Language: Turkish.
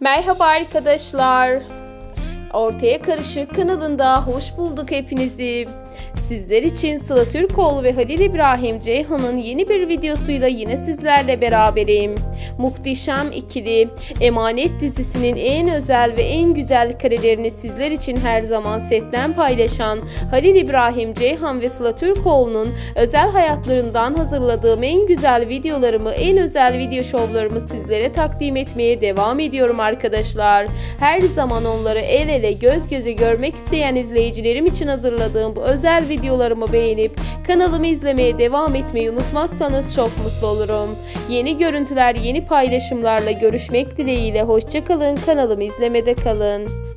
Merhaba arkadaşlar. Ortaya Karışık kanalında hoş bulduk hepinizi. Sizler için Sıla Türkoğlu ve Halil İbrahim Ceyhan'ın yeni bir videosuyla yine sizlerle beraberim. Muhteşem ikili Emanet dizisinin en özel ve en güzel karelerini sizler için her zaman setten paylaşan Halil İbrahim Ceyhan ve Sıla Türkoğlu'nun özel hayatlarından hazırladığım en güzel videolarımı, en özel video şovlarımı sizlere takdim etmeye devam ediyorum arkadaşlar. Her zaman onları el ele göz göze görmek isteyen izleyicilerim için hazırladığım bu özel videolarımı beğenip kanalımı izlemeye devam etmeyi unutmazsanız çok mutlu olurum. Yeni görüntüler, yeni paylaşımlarla görüşmek dileğiyle hoşçakalın. Kanalımı izlemede kalın.